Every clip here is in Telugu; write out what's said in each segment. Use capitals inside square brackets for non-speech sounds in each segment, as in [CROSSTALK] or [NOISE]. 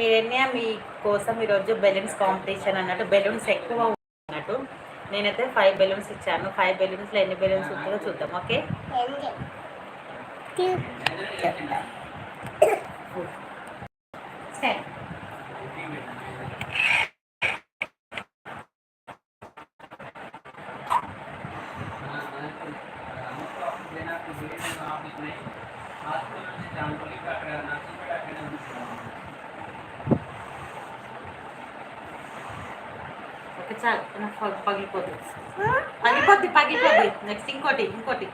హిరణ్య మీ కోసం ఈరోజు బెలూన్స్ కాంపిటీషన్ అన్నట్టు బెలూన్స్ ఎక్కువ అన్నట్టు నేనైతే ఫైవ్ బెలూన్స్ ఇచ్చాను. ఫైవ్ బెలూన్స్లో ఎన్ని బెలూన్స్ ఉంటుందో చూద్దాం ఓకే? సరే ఓకే చాలు నాకు పగి- పగిలిపోతుంది పగిలిపోద్ది పగిలిపోద్ది నెక్స్ట్ ఇంకోటి ఇంకోటి.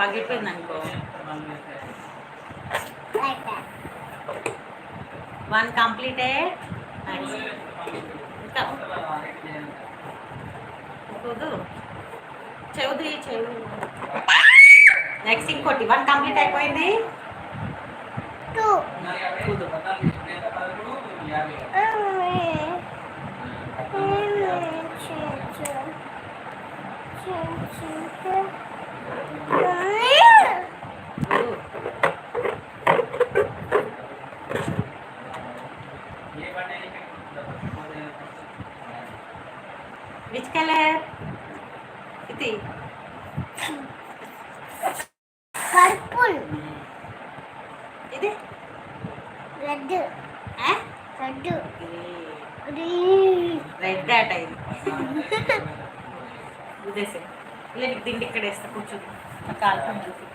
పగిలిపోయింది అనుకో వన్ కంప్లీటెడ్ ఇంకా. కుదు చెవుది చెవు నెక్స్ట్ ఇంకోటి. వన్ కంప్లీట్ అయిపోయింది. కుదు విచ్ కలర్ ఇది పర్పుల్ ఇది? రెడ్ ఆ? రెడ్ గ్రీన్ రెడ్ డాట్ అయింది ఉదేసే ఇలా నీకు దిండి ఇక్కడ వేస్తా కూర్చుంది నా కాలుతో కలిసి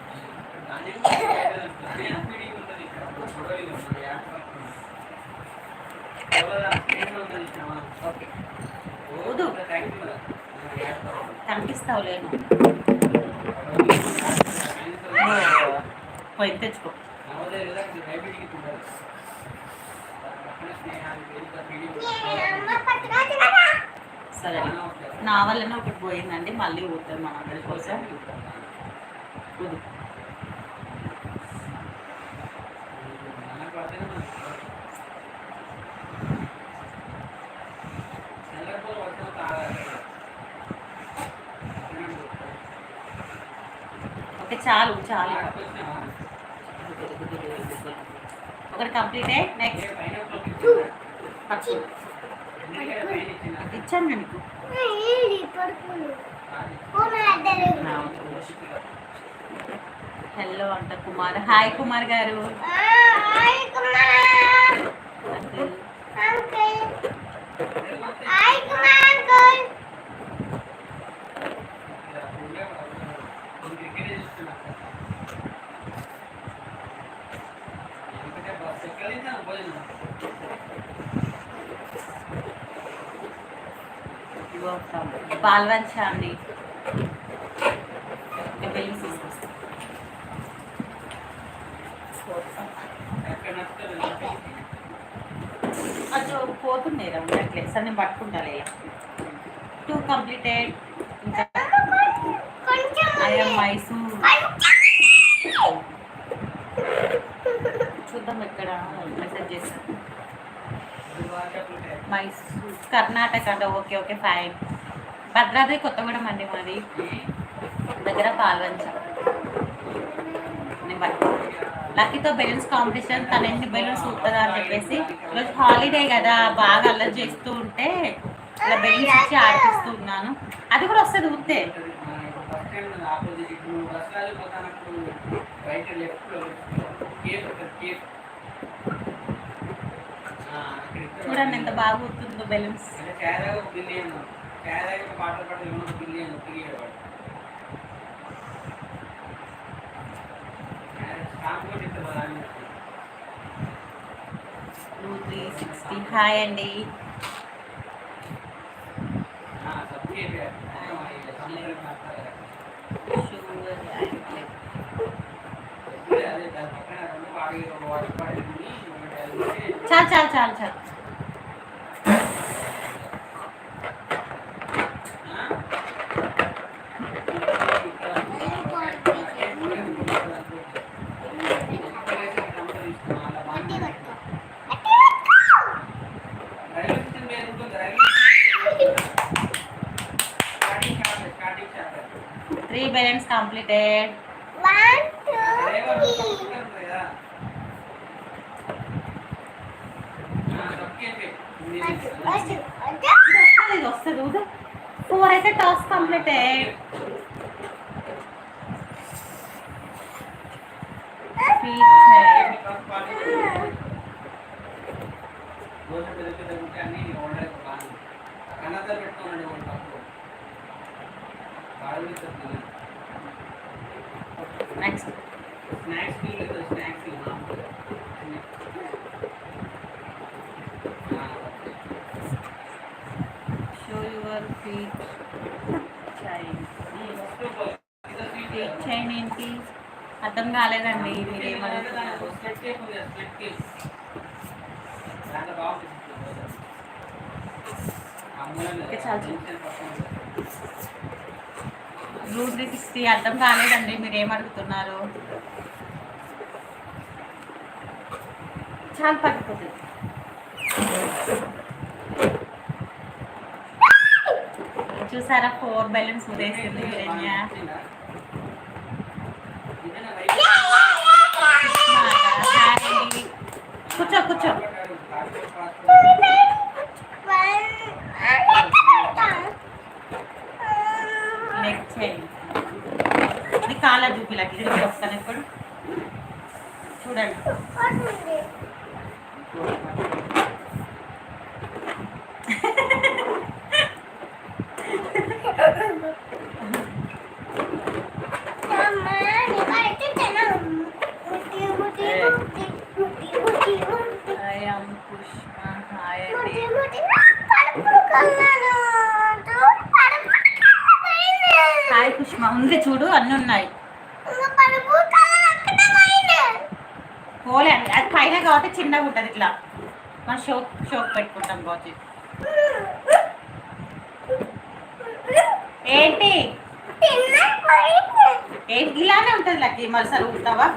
ఓకే. ఊదు కనిపిస్తావు లేను పోయి తెచ్చుకో. అమ్మ సరే నా వల్లనే ఒకటి పోయిందండి మళ్ళీ ఊతాం మన అందరి కోసం. ఓకే చాలు చాలు. ఒకటి కంప్లీటే నెక్స్ట్ ఇచ్చాను నీకు. హలో అంట Kumar. Hi Kumar garu. Hi Kumar. Uncle. Uncle hi Kumar uncle ఇదిగో బాల్వంచ అండి ఇంకా వెళ్ళి తీసుకొస్తా. అచ్చో పోతున్నాయి రా ఉండట్లేదు సరే నేను పట్టుకుంటాను ఇలా టూ కంప్లీటెడ్ ఇంకా కొంచెం ఐఎమ్ మైసూర్ చూద్దాం ఎక్కడ మెసేజ్ చేస్తాను మైసూర్ కర్ణాటక అంటే okay okay fine Bhadradri Kothagudem అండి మాది. దగ్గర పాల్వంచ. నేను లక్కీతో బెలూన్స్ కాంపిటీషన్ తన ఎన్ని బెలూన్స్ ఉంటుందా అని చెప్పేసి ఈరోజు హాలిడే కదా బాగా అల్లరి చేస్తూ ఉంటే ఇలా బెలూన్స్ ఇచ్చి ఆడిపిస్తూ ఉన్నాను. అది కూడా వస్తుంది ఊపితే. చూడండి ఎంత బాగా ఊపుతుందో balloons two three sixty hi అండి చాలు చాలు చాలు చాలు completed? One, two, three. Four is a task completed. Another next snacks లేదు snacks show your feet chain feet chain ఏంటి అర్థం కాలేదండి మీరు ఏమనుకుంటున్నారు బ్లూ త్రీ సిక్స్టీ అర్థం కాలేదండి మీరు ఏమడుగుతున్నారు చాలా పడిపోతుంది చూసారా ఫోర్ బెలూన్స్ ఉదేసింది హిరణ్య. కూర్చో కూర్చో. ఇలా గిరిగి ఇది వస్తాను ఇప్పుడు చూడండి ఐ యామ్ పుష్ప హాయ్ అండి హాయ్ పుష్ప ఉంది చూడు అన్నీ ఉన్నాయి పోలే అండి అది పైన కాబట్టి ఉంటుంది ఇట్లా. మనం షోక్ షోక్ పెట్టుకుంటాం కాబట్టి ఏంటి? ఏంటి? ఇలానే ఉంటుంది లక్కి మరి ఉంటావా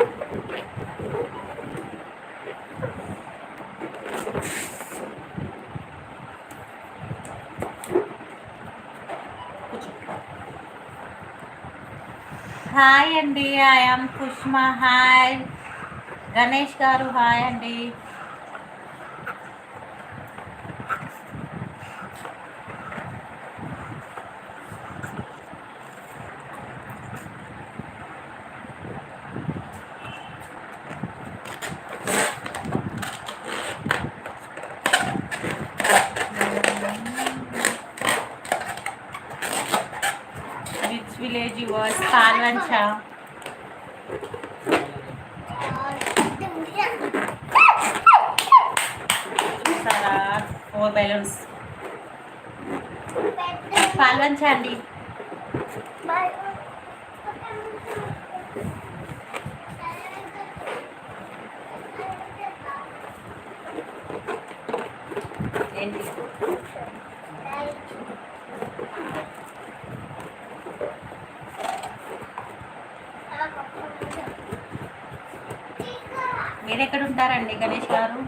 హాయ్ అండి ఐఎమ్ కుష్మా హాయ్. గణేష్ గారు హాయ్ అండి విచ్ విలేజ్ యువర్స్ పాల్వంచ చూసారా ఫోర్ బెలూన్స్ పాల్వంచ అండి ఏంటి? ఎక్కడ ఉంటారండి గణేష్ గారు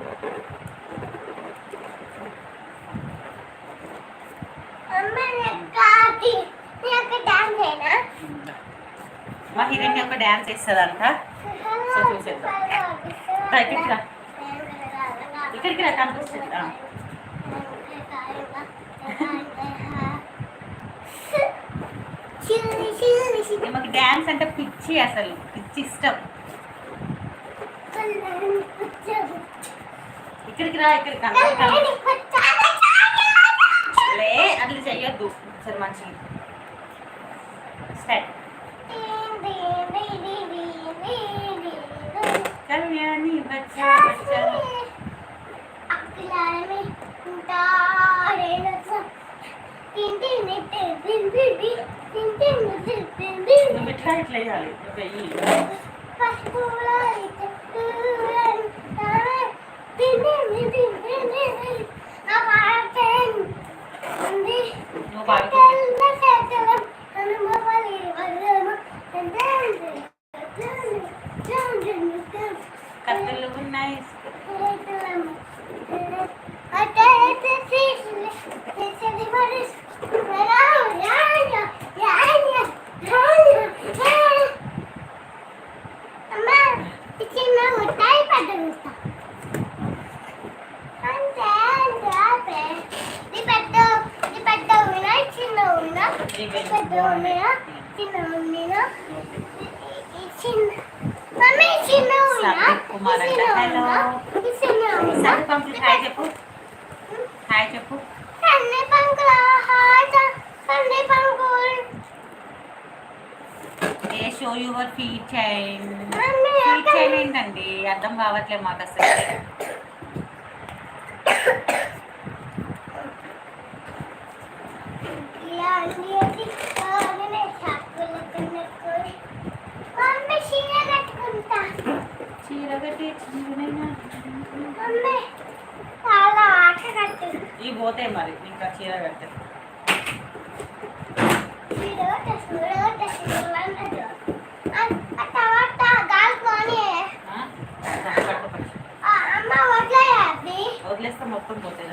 మా హిరణ్య ఒక డ్యాన్స్ వేస్తుందంట. సో చూసేద్దాం. ఇక్కడికి రా. ఇక్కడికి రా కనిపిస్తుంది. ఆ. ఈమెకి డ్యాన్స్ అంటే పిచ్చి అసలు. పిచ్చి ఇష్టం. ఇక్కడికి రా ఇక్కడికి అట్లా చెయ్యొద్దు. సరే మంచిగా స్టార్ట్. కళ్యాణి బచ్చా బచ్చా నువ్వు ఇట్లా ఇట్లా వేయాలి నువ్వు వెయ్యి నువ్వు కత్తులు ఉన్నాయి చిన్న ముట్టాయి పడ్డ అంతే అంతే చిన్న ఉందా ఈ బెలూన్స్ పెద్ద బాగున్నాయి. ఉన్నాయా కుమార్ హలో. సరే హాయ్ చెప్పు హాయ్ చెప్పు ఏ show your feet chain feet chain ఏంటండి అర్థం కావట్లేదు మాకు అసలు ఇలా అన్ని అది కావాలనే చాకులు కన్నెక్కుని మమ్మీ చీర కట్టుకుంటా చీర కట్టి చీరనైనా మమ్మీ చాలా ఆట కట్టు ఇవి పోతాయి మరి ఇంకా చీర కట్టే. వదిలేస్తే మొత్తం పోతాయి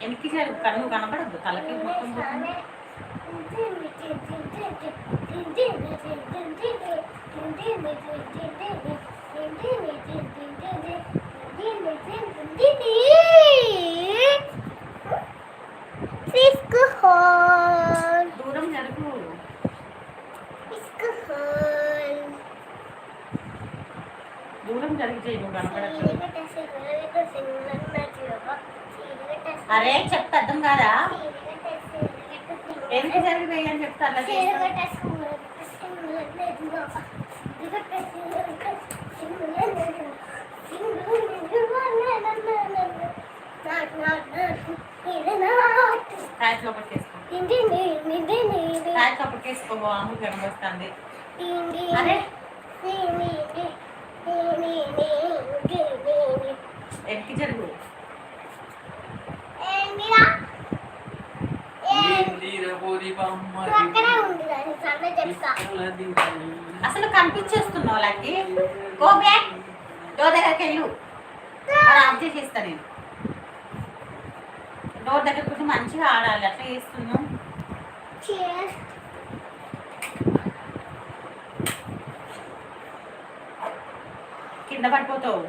వెనక్కి జరుగు కన్ను కనపడద్దు తలకి మొత్తం పోతుంది. Fiskehorn. దూరం జరుగు Fiskehorn. దూరం జరిగితే నువ్వు కనపడద్దు చీరగట్ట సిగురగట్ట సింగులన్నట్టు అరే చెప్తే అర్థం కాదా? చీరగట్ట వెనక్కి జరిగి వేయని చెప్తే అలా చేస్తావు. చీరగట్ట అసలు కనిపించేస్తున్నావు లాంటి గో బ్యాక్ డోర్ దగ్గరికి వెళ్ళు. మరి ఆఫ్ చేసేస్తా నేను. డోర్ దగ్గర కూర్చొని మంచిగా ఆడాలి. అట్లా చేస్తున్నావు. కింద పడిపోతావు.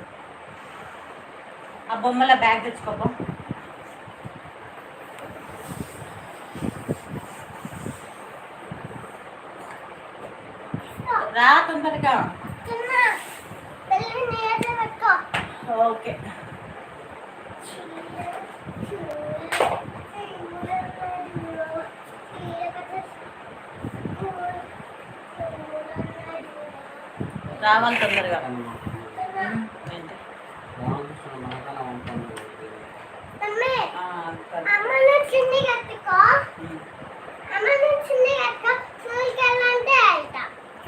ఆ బొమ్మల బ్యాగ్ తెచ్చుకోపో రా తొందరగా చిన్న బెల్లం నీళ్ళు పెట్టుకో ఓకే రావాలి తొందరగా ఏంటి? మమ్మీ ఆ, సరే. అమ్మను చున్నీ కట్టుకో ఉమ్, అమ్మను చున్నీ కట్టుకో స్కూల్కి వెళ్ళాలంటే వెళ్తా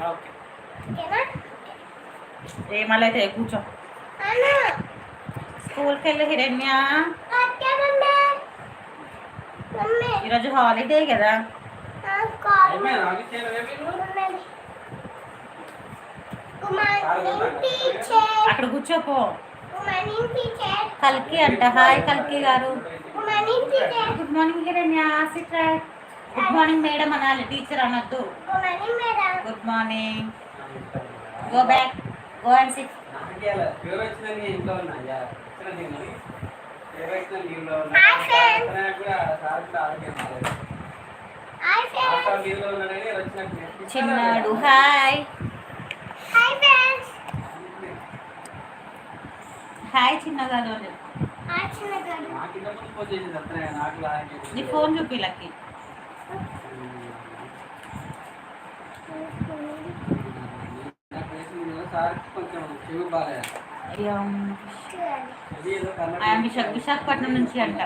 ఓకే. ఓకేనా? ఏమలైతే కూర్చో. స్కూల్కి వెళ్ళి హిరణ్య. ఈరోజు హాలిడే కదా ఆ, కాల్ మమ్మీ కుమార్ టీచర్ అక్కడ కూర్చోపో. కల్కి అంట. హాయ్ కల్కి గారు. గుడ్ మార్నింగ్ కిరణ్య సిట్రా గుడ్ మార్నింగ్ మేడం అనాలి. టీచర్ అనొద్దు. Good morning. Go back go and sit చిన్నాడు. హాయ్ హాయ్ ఫ్రెండ్స్ హాయ్ చిన్నగారు హాయ్ నీ ఫోన్ చూపి లక్కి. విశాఖపట్నం నుంచి అంట.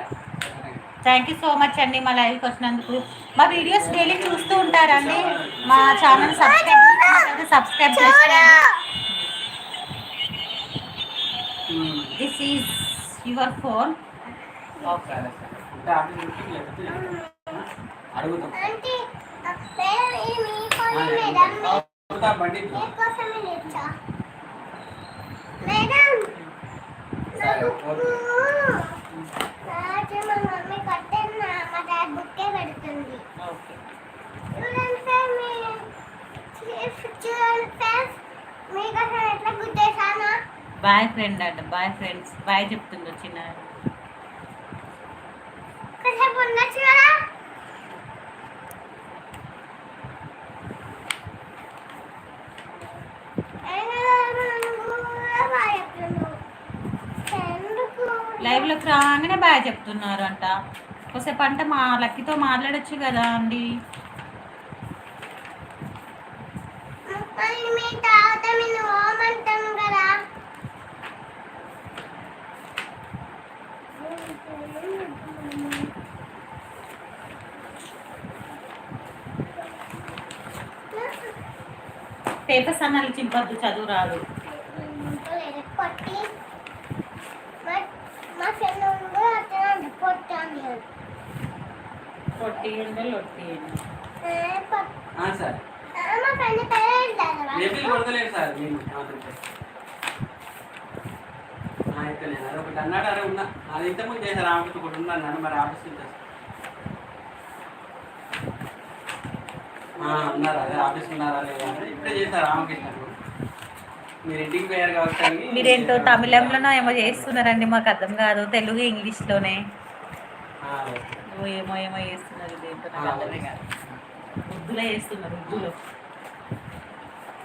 థ్యాంక్ యూ సో మచ్ అండి మా లైవ్కి వచ్చినందుకు. మా వీడియోస్ డైలీ చూస్తూ ఉంటారండి మా ఛానల్ సబ్స్క్రైబ్ సబ్స్క్రైబ్ చేసుకోండి. దిస్ ఈజ్ యువర్ ఫోన్ మీ మమ్మీ డాడ్ బుక్కే పెడుతుంది. ఓకే. చూడండి సార్ మీ చూడండి సార్ మీకోసం ఎట్లా గుద్దేశానా బాయ్ ఫ్రెండ్ అంట బాయ్ ఫ్రెండ్స్. బాయ్ చెప్తుంది వచ్చిన కాసేపు ఉండొచ్చు కదా బాగా లైవ్లోకి రాగానే బాయ్ చెప్తున్నారు అంట. కొసేపు అంటే మా లక్కీతో మాట్లాడచ్చు కదా అండి మళ్ళీ మీ తర్వాత నేను ఓమంటాను కదా పేపర్స్ అన్నాళ్ళు చింపద్దు చదువు రాదు. లొట్టి ఆ, సార్. కొడతలేదు సార్ నేను ఒకటి అన్నాడు అరే ఉన్నా. అది ఇంతకుముందు చేశారు ఆఫీస్ ఒకటి ఉన్నా అన్నాను మరి ఆఫీస్ ఉన్నారు? అదే ఆఫీస్ ఉన్నారా లేదా అంటే ఇప్పుడే చేశారు రామకృష్ణ మీరు ఇంటికి పోయారు కాబట్టి అని మీరేంటో తమిళంలోనో ఏమో చేస్తున్నారండి మాకు అర్థం కాదు. తెలుగు ఇంగ్లీష్లోనే. ఆ, ఏమో ఏమో ఏమో చేస్తున్నారు ఇదేంటో నాకు అర్థమే కాదు. ఉర్దూలో చేస్తున్నారు ఉర్దూలో.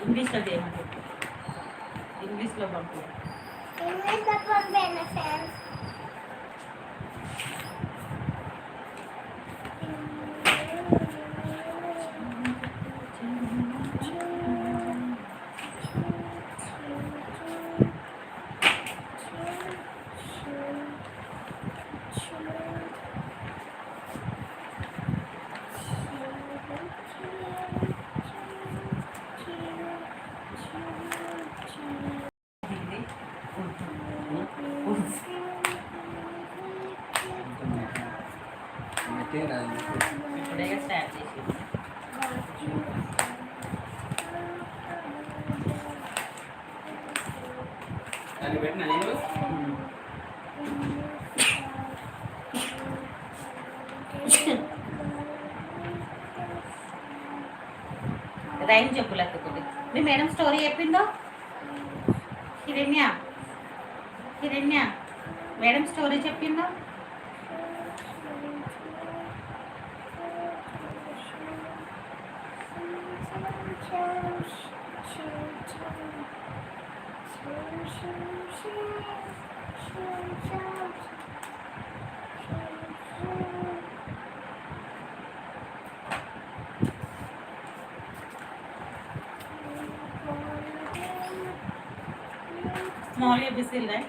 ఇంగ్లీష్లో చేయమని ఇంగ్లీష్లో పంపు ఇంగ్లీష్లో లో పంపాను రైమ్ చెప్పు లేకపోతే మీ మేడం స్టోరీ చెప్పిందో హిరణ్య హిరణ్య మేడం స్టోరీ చెప్పిందో और ये बिसिल है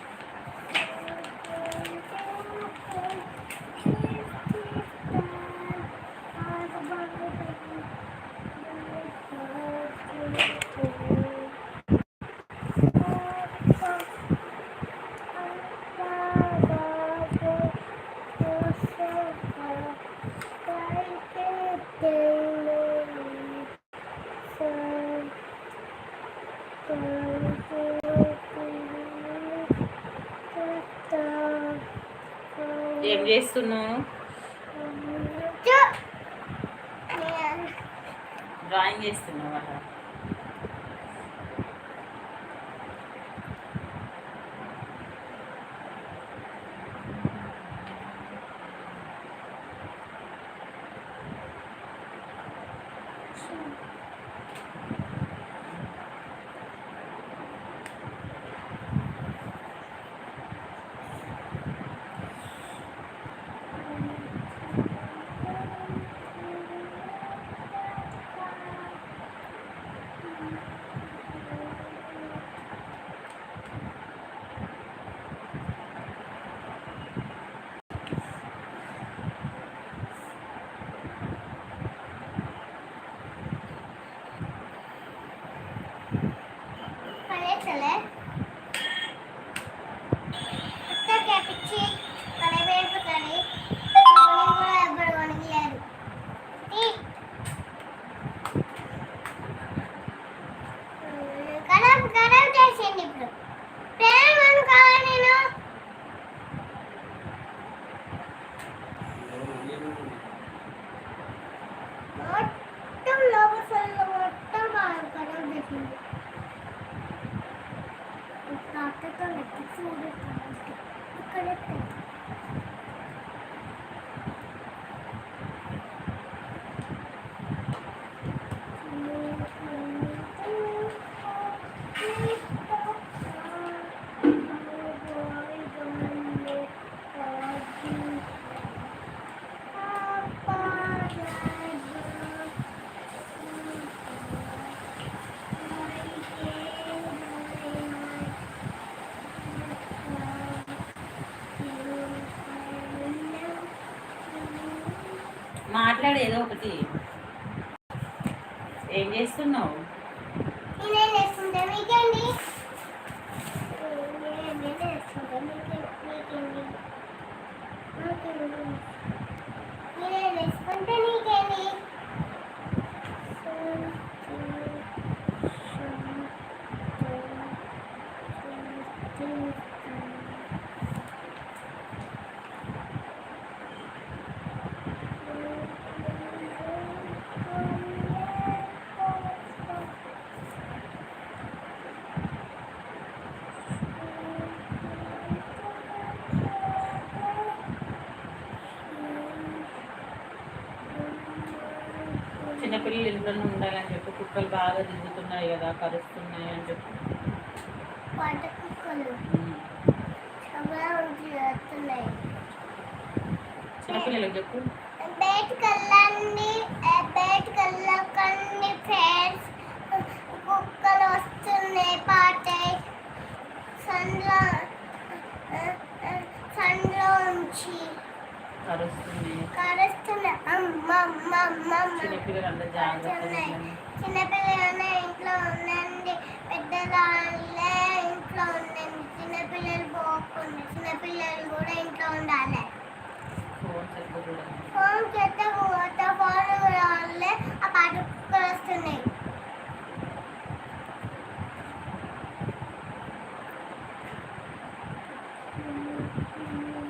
చేస్తున్నావు? డ్రాయింగ్ చేస్తున్నావు? ఏం చేస్తున్నావు నేనే వేసుకుంటా మీకేంటి నేనే వేసుకుంటా మీకే మీకేంటి నాకేంటి నేనే వేసుకుంటే నీకేంటి ఇంట్లోనే ఉండాలని చెప్పి కుక్కలు బాగా దిగుతున్నాయి కదా కరుస్తున్నాయి అని చెప్పి. పాట చిన్నపిల్లలకు చెప్పు. కుక్కలు వస్తున్నాయి పాటాయి సన్లో సన్లో ఉంచి. కరుస్తున్నాయి. కరుస్తున్నాయి. అమ్మ అమ్మ అమ్మ అమ్మ చిన్నపిల్లలు అందరూ జాగ్రత్తగా ఉండండి. చిన్నపిల్లలనే ఇంట్లో ఉండండి. పెద్దవాళ్ళే ఇంట్లో ఉండండి. చిన్నపిల్లలు పోకుండా చిన్నపిల్లలు కూడా ఇంట్లో ఉండాలి. ఫోన్ చేస్తే పోతే ఫోన్ వాళ్ళే ఆ పాట వస్తున్నాయి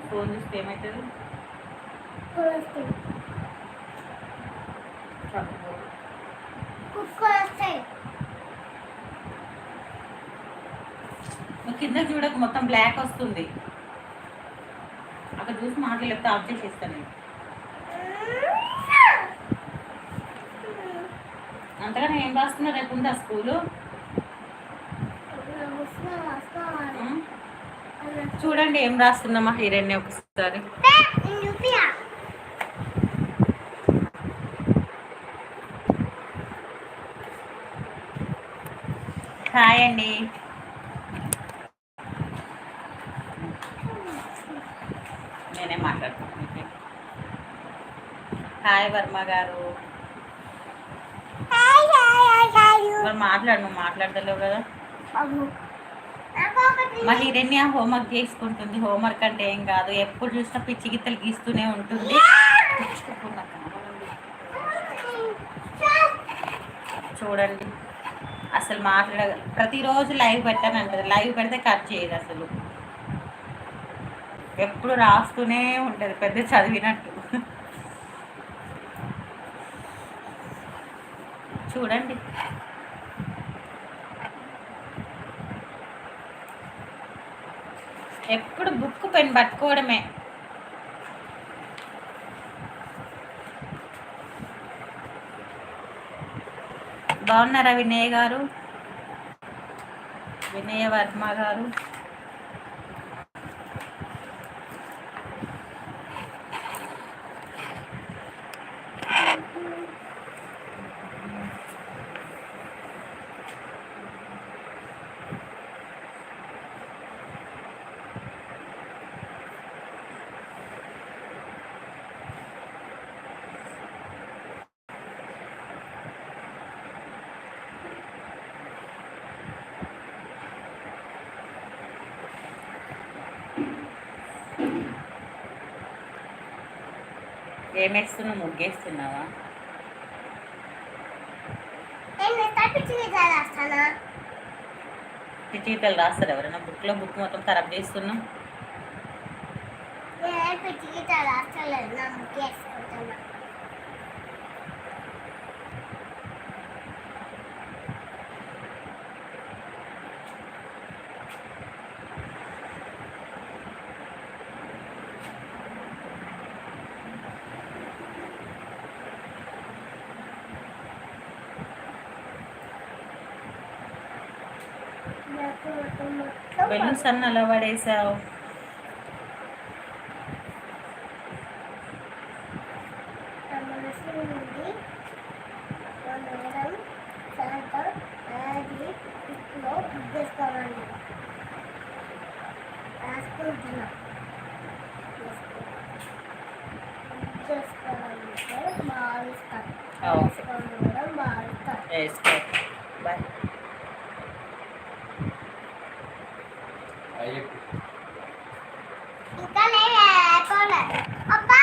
ఫోన్ చూస్తే ఏమవుతుంది కుక్కలు వస్తాయి తప్పు. కుక్కలు వస్తాయి నువ్వు కింద చూడక మొత్తం బ్లాక్ వస్తుంది. అక్కడ చూసి మాట్లాడితే ఆఫ్ చేసేస్తాను నేను. అంతగా ఏం రాస్తున్నా రేపు ఉందా స్కూలు? చూడండి ఏం రాస్తుందమ్మా హీరోయిన్ ఒకసారి. హాయ్ అండి. నేనే మాట్లాడుతున్నాను హాయ్ వర్మ గారు. హాయ్ హాయ్ హాయ్ హాయ్ మరి మాట్లాడు నువ్వు మాట్లాడతలేవు కదా. బాబు నాకు ఒకటి మా హిరణ్య హోంవర్క్ చేసుకుంటుంది. హోంవర్క్ అంటే ఏం కాదు. ఎప్పుడు చూసినా పిచ్చి గిత్తలు గీస్తూనే ఉంటుంది. [LAUGHS] చూడండి. అసలు మాట్లాడ ప్రతిరోజు లైవ్ పెట్టానంటది. లైవ్ పెడితే కట్ చేయదు అసలు. ఎప్పుడు రాస్తూనే ఉంటుంది. పెద్ద చదివినట్టు. చూడండి. ఎప్పుడు బుక్ పెన్ పట్టుకోవడమే. బాగున్నారా వినయ్ గారు? వినయ వర్మ గారు. ఏమేస్తున్నావు ముగ్గేస్తున్నావా చిటీతలు రాస్తారు? ఎవరైనా బుక్లో బుక్ మొత్తం ఖరాబ్ చేస్తున్నాం. నేను పిచ్చి గీత రాస్తలేదు బెలూన్స్ అన్న అలా పడేసావు.